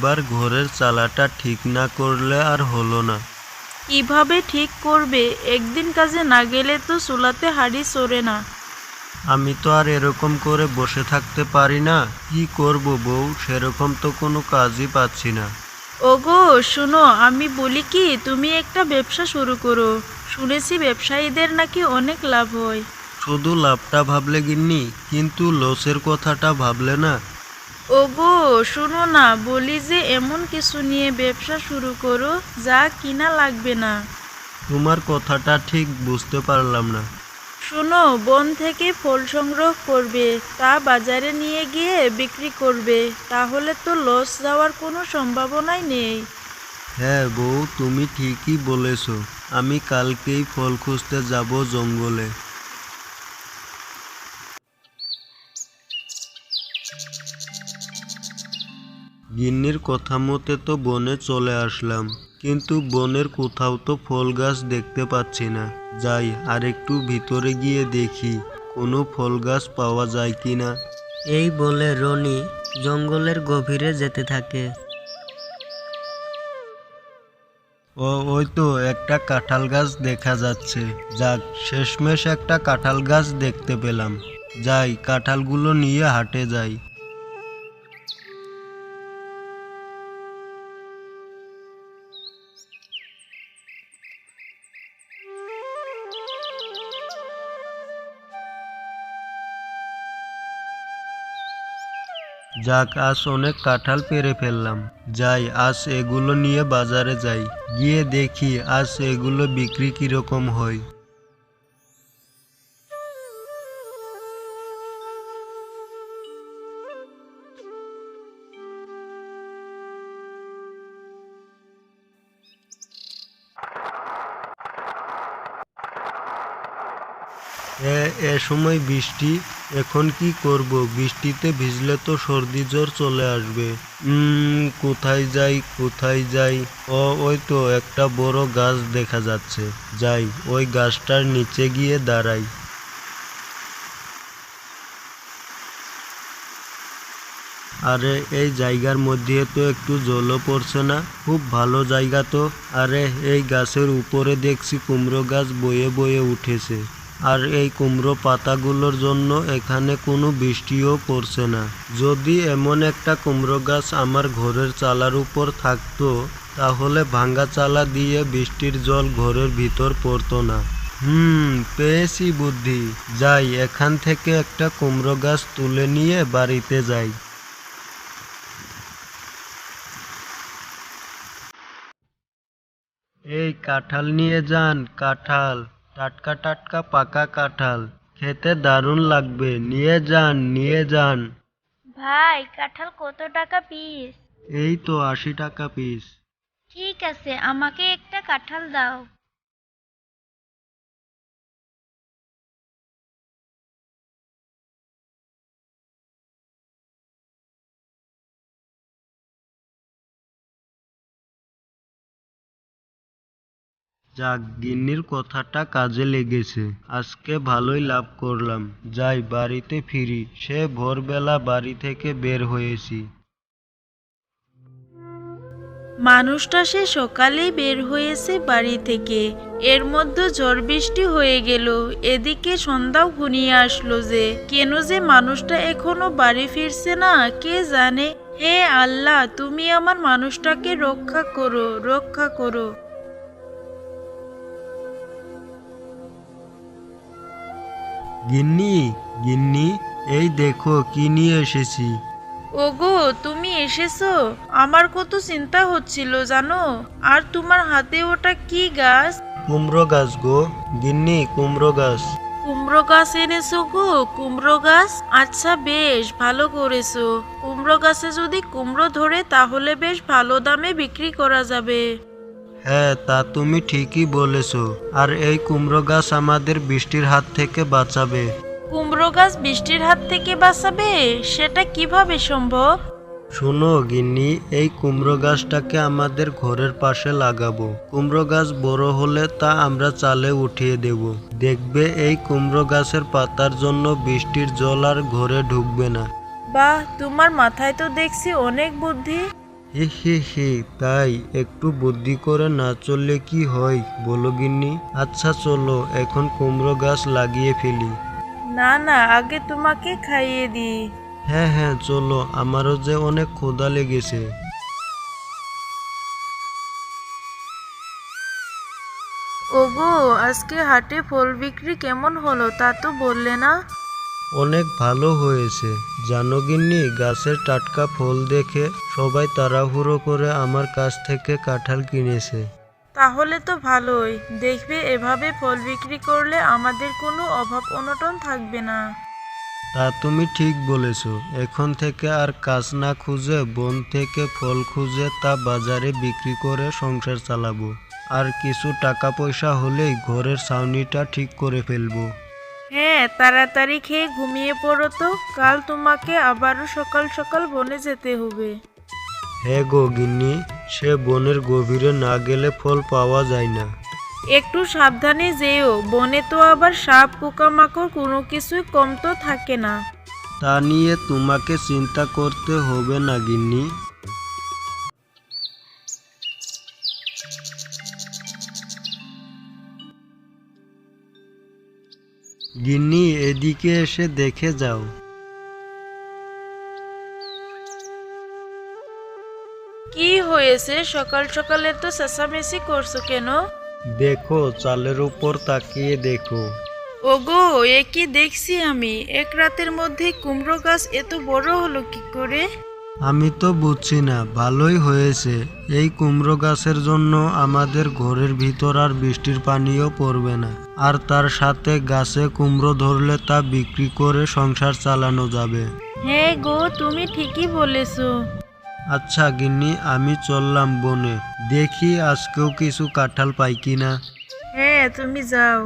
এবার ঘরের চালাটা ঠিক না করলে আর হলো না। কীভাবে ঠিক করবে? একদিন কাজে না গেলে তো চুলাতে হাড়ি চড়ে না। আমি তো আর এরকম করে বসে থাকতে পারি না। কি করব বউ? সেরকম তো কোনো কাজই পাচ্ছি না। ওগো শোনো আমি বলি কি তুমি একটা ব্যবসা শুরু করো। শুনেছি ব্যবসায়ীদের নাকি অনেক লাভ হয়। শুধু লাভটা ভাবলে গিন্নি কিন্তু লসের কথাটা ভাবলে না। ওগো শোনো না বলি যে এমন কিছু নিয়ে ব্যবসা শুরু করো যা কিনা লাগবে না। তোমার কথাটা ঠিক বুঝতে পারলাম না। শোনো বন থেকে ফল সংগ্রহ করবে তা বাজারে নিয়ে গিয়ে বিক্রি করবে তাহলে তো লস যাওয়ার কোনো সম্ভাবনাই নেই। হ্যাঁ বউ তুমি ঠিকই বলেছ। আমি কালকেই ফল খুঁজতে যাব জঙ্গলে। গিন্নির কথা মতে তো বনে চলে আসলাম কিন্তু বনের কোথাও তো ফল গাছ দেখতে পাচ্ছি না। যাই আর একটু ভিতরে গিয়ে দেখি কোনো ফল গাছ পাওয়া যায় কি না। এই বলে রনি জঙ্গলের গভীরে যেতে থাকে। ও ওই তো একটা কাঁঠাল গাছ দেখা যাচ্ছে। যাক শেষমেশ একটা কাঁঠাল গাছ দেখতে পেলাম। যাই কাঁঠালগুলো নিয়ে হাটে যাই। যাক, আজ অনেক কাঁঠাল পেরে ফেললাম। যাই, আজ এগুলো নিয়ে বাজারে যাই। গিয়ে দেখি আজ এগুলো বিক্রি কীরকম হয়। এ সময় বৃষ্টি। এখন কি করব? বৃষ্টিতে ভিজলে তো সর্দি জ্বর চলে আসবে। কোথায় যাই কোথায় যাই? ও, ওই তো একটা বড় গাছ দেখা যাচ্ছে। যাই, ওই গাছটার নিচে গিয়ে দাঁড়াই। আরে, এই জায়গার মধ্যে তো একটু জলও পড়ছে না। খুব ভালো জায়গা তো। আরে, এই গাছের উপরে দেখছি কুমড়ো গাছ বয়ে বয়ে উঠেছে। আর এই কুমড়ো পাতাগুলোর জন্য এখানে কোনো বৃষ্টিও পড়ছে না। যদি এমন একটা কুমড়ো গাছ আমার ঘরের চালার উপর থাকতো, তাহলে ভাঙ্গা চালা দিয়ে বৃষ্টির জল ঘরের ভিতর পড়তো না। হুম, পেয়েছি বুদ্ধি। যাই, এখান থেকে একটা কুমড়ো গাছ তুলে নিয়ে বাড়িতে যাই। এই কাঁঠাল নিয়ে যান, কাঁঠাল। টাটকা টাটকা পাকা কাঁঠাল। খেতে দারুণ লাগবে। নিয়ে যান নিয়ে যান। ভাই কাঁঠাল কত টাকা পিস এই তো আশি টাকা পিস ঠিক আছে আমাকে একটা কাঁঠাল দাও। যাক গিন্নির কথাটা কাজে লেগেছে। আজকে ভালোই লাভ করলাম। যাই, বাড়িতে ফিরি। সে ভোরবেলা বাড়ি থেকে বের হয়েছি। মানুষটা সে সকালেই বের হয়েছে বাড়ি থেকে। এর মধ্যে ঝড় বৃষ্টি হয়ে গেল। এদিকে সন্ধ্যাও ঘনিয়ে আসলো যে, কেন যে মানুষটা এখনও বাড়ি ফিরছে না, কে জানে? হে আল্লাহ, তুমি আমার মানুষটাকে রক্ষা করো রক্ষা করো। গিন্নি গিন্নি এই দেখো কি নিয়ে এসেছি। ওগো তুমি এসেছ? আমার কত চিন্তা হচ্ছিল জানো? আর তোমার হাতে ওটা কি গাছ? কুমড়ো গাছ গো। গিন্নি কুমড়ো গাছ। কুমড়ো গাছ এনেছো গো কুমড়ো গাছ? আচ্ছা বেশ ভালো করেছ। কুমড়ো গাছে যদি কুমড়ো ধরে তাহলে বেশ ভালো দামে বিক্রি করা যাবে। হ্যাঁ তা তুমি ঠিকই বলেছ। আর এই কুমড়ো গাছ আমাদের বৃষ্টির হাত থেকে বাঁচাবে। কুমড়ো গাছ বৃষ্টির হাত থেকে বাঁচাবে? সেটা কীভাবে সম্ভব? শোনো গিন্নি এই কুমড়ো গাছটাকে আমাদের ঘরের পাশে লাগাবো। কুমড়ো গাছ বড় হলে তা আমরা চালে উঠিয়ে দেব। দেখবে এই কুমড়ো গাছের পাতার জন্য বৃষ্টির জল আর ঘরে ঢুকবে না। বাহ তোমার মাথায় তো দেখছি অনেক বুদ্ধি। হি হি হি তাই একটু বুদ্ধি করে না চললে কি হয় বলো গিন্নি? আচ্ছা চলো এখন কুমড়ো গাছ লাগিয়ে ফেলি। না না আগে তোমাকে খাইয়ে দিই। হ্যাঁ হ্যাঁ চলো আমারও যে অনেক ক্ষুধা লেগেছে। ওগো আজকে হাটে ফল বিক্রি কেমন হলো তা তো বললে না? অনেক ভালো হয়েছে। জানো গিন্নি গাছের টাটকা ফল দেখে সবাই তাড়াহুড়ো করে আমার কাছ থেকে কাঁঠাল কিনেছে। তাহলে তো ভালোই। দেখবে এভাবে ফল বিক্রি করলে আমাদের কোনো অভাব অনটন থাকবে না। তা তুমি ঠিক বলেছ। এখন থেকে আর কাজ না খুঁজে বন থেকে ফল খুঁজে তা বাজারে বিক্রি করে সংসার চালাবো। আর কিছু টাকা পয়সা হলেই ঘরের ছাউনিটা ঠিক করে ফেলব। তাড়াতাড়ি খেয়ে ঘুমিয়ে পড়ো তো। কাল তোমাকে আবারও সকাল সকাল বনে যেতে হবে। হ্যাঁ গো গিন্নি সে বনের গভীরে না গেলে ফল পাওয়া যায় না। একটু সাবধানে যেও বনে তো আবার সাপ পোকামাকড় কোনো কিছুই কম তো থাকে না। তা নিয়ে তোমাকে চিন্তা করতে হবে না গিন্নি। গিন্নি এদিকে এসে দেখে যাও। কি হয়েছে? সকাল সকালে তো চেঁচামেচি করছ কেন? দেখো চালের উপর তাকিয়ে দেখো। ওগো এ কি দেখছি আমি? এক রাতের মধ্যে কুমড়ো গাছ এত বড় হলো কি করে? আমি তো বুঝছি না ভালোই হয়েছে। এই কুমড়ো গাছের জন্য আমাদের ঘরের ভিতর আর বৃষ্টির পানিও পড়বে না। আর তার সাথে গাছে কুমড়ো ধরলে তা বিক্রি করে সংসার চালানো যাবে। হ্যাঁ গো তুমি ঠিকই বলেছ। আচ্ছা গিন্নি আমি চললাম বনে। দেখি আজকেও কিছু কাঁঠাল পাই কিনা। হ্যাঁ তুমি যাও।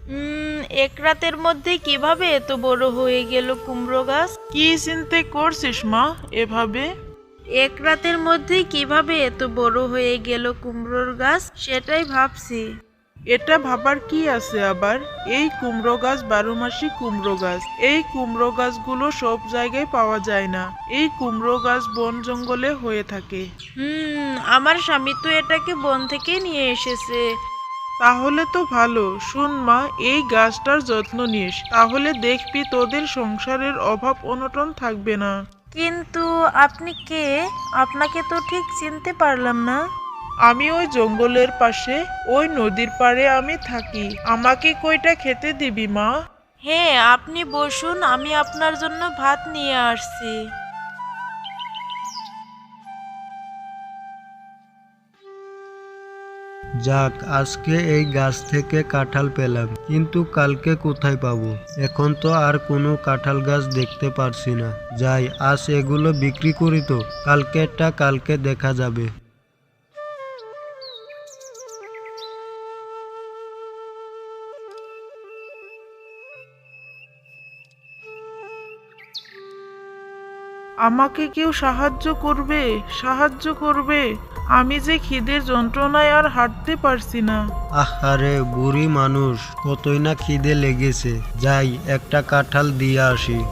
উম, এক রাতের মধ্যে কীভাবে এত বড় হয়ে গেল কুমড়ো গাছ? কি চিন্তে করছিস মা এভাবে? এক রাতের মধ্যে কীভাবে এত বড় হয়ে গেল কুমড়োর গাছ সেটাই ভাবছি। এটা ভাবার কি আছে আবার? এই কুমড়ো গাছ বারো মাসি কুমড়ো গাছ। এই কুমড়ো গাছগুলো সব জায়গায় পাওয়া যায় না। এই কুমড়ো গাছ বন জঙ্গলে হয়ে থাকে। হুম আমার স্বামী তো এটাকে বন থেকে নিয়ে এসেছে। তাহলে তো ভালো। শুন মা এই গাছটার যত্ন নিস। তাহলে দেখবি তোদের সংসারের অভাব অনটন থাকবে না। কিন্তু আপনি কে? আপনাকে তো ঠিক চিনতে পারলাম না। আমি ওই জঙ্গলের পাশে ওই নদীর পাড়ে আমি থাকি। আমাকে কইটা খেতে দিবি মা? হ্যাঁ আপনি বসুন আমি আপনার জন্য ভাত নিয়ে আসছি। যাক, আজকে এই গাছ থেকে কাঁঠাল পেলাম, কিন্তু কালকে কোথায় পাবো? এখন তো আর কোনো কাঁঠাল গাছ দেখতে পারছি না। যাই, আজ এগুলো বিক্রি করি তো, কালকেরটা কালকে দেখা যাবে। আমাকে কেউ সাহায্য করবে সাহায্য করবে। আমি যে খিদের যন্ত্রণায় আর হাঁটতে পারছি না। আহারে বুড়ি মানুষ কতই না খিদে লেগেছে। যাই একটা কাঁঠাল দিয়ে আসি।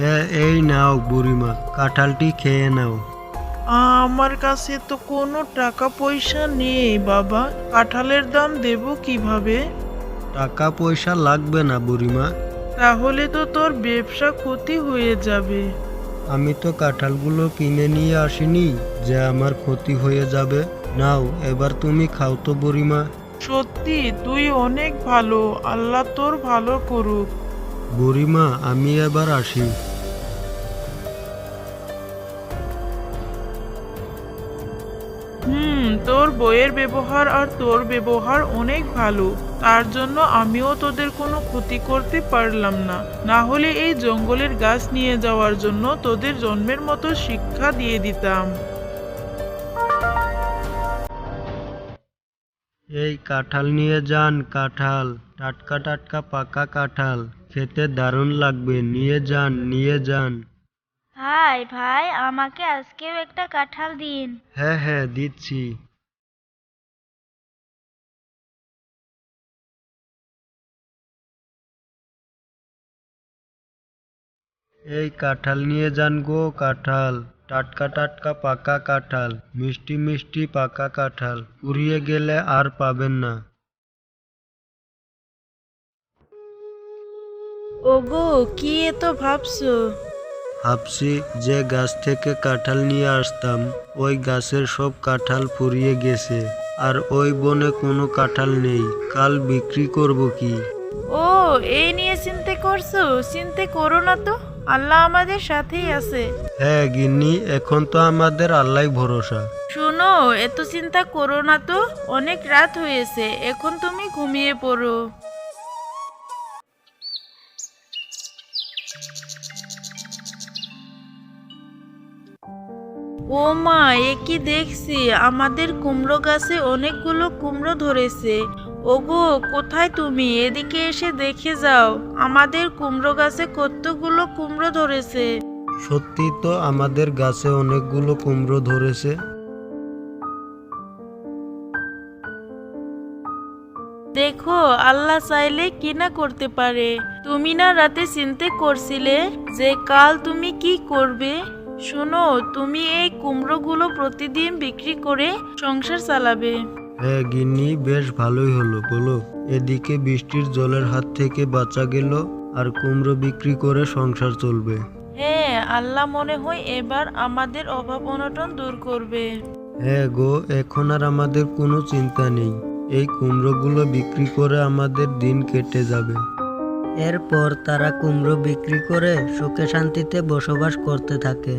এ- এই নাও বুড়িমা কাঁঠালটি খেয়ে নাও। আমার কাছে তো কোনো টাকা পয়সা নেই বাবা। কাঁঠালের দাম দেব কীভাবে? টাকা পয়সা লাগবে না বুড়িমা। তাহলে তো তোর ব্যবসা ক্ষতি হয়ে যাবে। আমি তো কাঁঠালগুলো কিনে নিয়ে আসিনি যে আমার ক্ষতি হয়ে যাবে। নাও এবার তুমি খাও তো বুড়িমা। সত্যি তুই অনেক ভালো আল্লাহ তোর ভালো করুক। বুড়িমা আমি এবার আসি। তোর বইয়ের ব্যবহার আর তোর ব্যবহার অনেক ভালো। তার জন্য আমিও তোদের কোনো ক্ষতি করতে পারলাম না। না হলে এই জঙ্গলের গাছ নিয়ে যাওয়ার জন্য তোদের জন্মের মতো শিক্ষা দিয়ে দিতাম। এই কাঁঠাল নিয়ে যান কাঁঠাল। টাটকা টাটকা পাকা কাঁঠাল। খেতে দারুণ লাগবে। নিয়ে যান নিয়ে যান। হাই ভাই আমাকে আজকেও একটা কাঁঠাল দিন। হ্যাঁ হ্যাঁ দিচ্ছি। এই কাঁঠাল নিয়ে যান গো কাঁঠাল। টাটকা টাটকা পাকা কাঁঠাল। মিষ্টি মিষ্টি পাকা কাঁঠাল। উড়িয়ে গেলে আর পাবেন না। ওগো কি এত ভাবছ? ভাবছি যে গাছ থেকে কাঁঠাল নিয়ে আসতাম। ওই গাছের সব কাঁঠাল ফুরিয়ে গেছে। আর ওই বনে কোনো কাঁঠাল নেই। কাল বিক্রি করব কি? ও এই নিয়ে চিন্তা করছ? চিন্তা করো না তো। আল্লাহ আমাদের সাথেই আছে। হ্যাঁ গিন্নি এখন তো আমাদের আল্লাহ ভরসা। শোনো এত চিন্তা করো না তো। অনেক রাত হয়েছে। এখন তুমি ঘুমিয়ে পড়ো। ও মা এ কি দেখছি? আমাদের কুমড়ো গাছে অনেকগুলো কুমড়ো ধরেছে। ওগো কোথায় তুমি? এদিকে এসে দেখে যাও। আমাদের কুমড়ো গাছে কতগুলো কুমড়ো ধরেছে। সত্যি তো আমাদের গাছে অনেকগুলো কুমড়ো ধরেছে। দেখো আল্লাহ চাইলে কি না করতে পারে। তুমি না রাতে চিন্তা করছিলে যে কাল তুমি কি করবে? শোনো তুমি এই কুমড়োগুলো প্রতিদিন বিক্রি করে সংসার চালাবে। হ্যাঁ গিন্নি বেশ ভালোই হলো বলো। এদিকে বৃষ্টির জলের হাত থেকে বাঁচা গেল আর কুমড়ো বিক্রি করে সংসার চলবে। হ্যাঁ আল্লাহ মনে হয় এবার আমাদের অভাব অনটন দূর করবে। হ্যাঁ গো এখন আর আমাদের কোনো চিন্তা নেই। এই কুমড়োগুলো বিক্রি করে আমাদের দিন কেটে যাবে। এরপর তারা কুমড়ো বিক্রি করে সুখে শান্তিতে বসবাস করতে থাকে।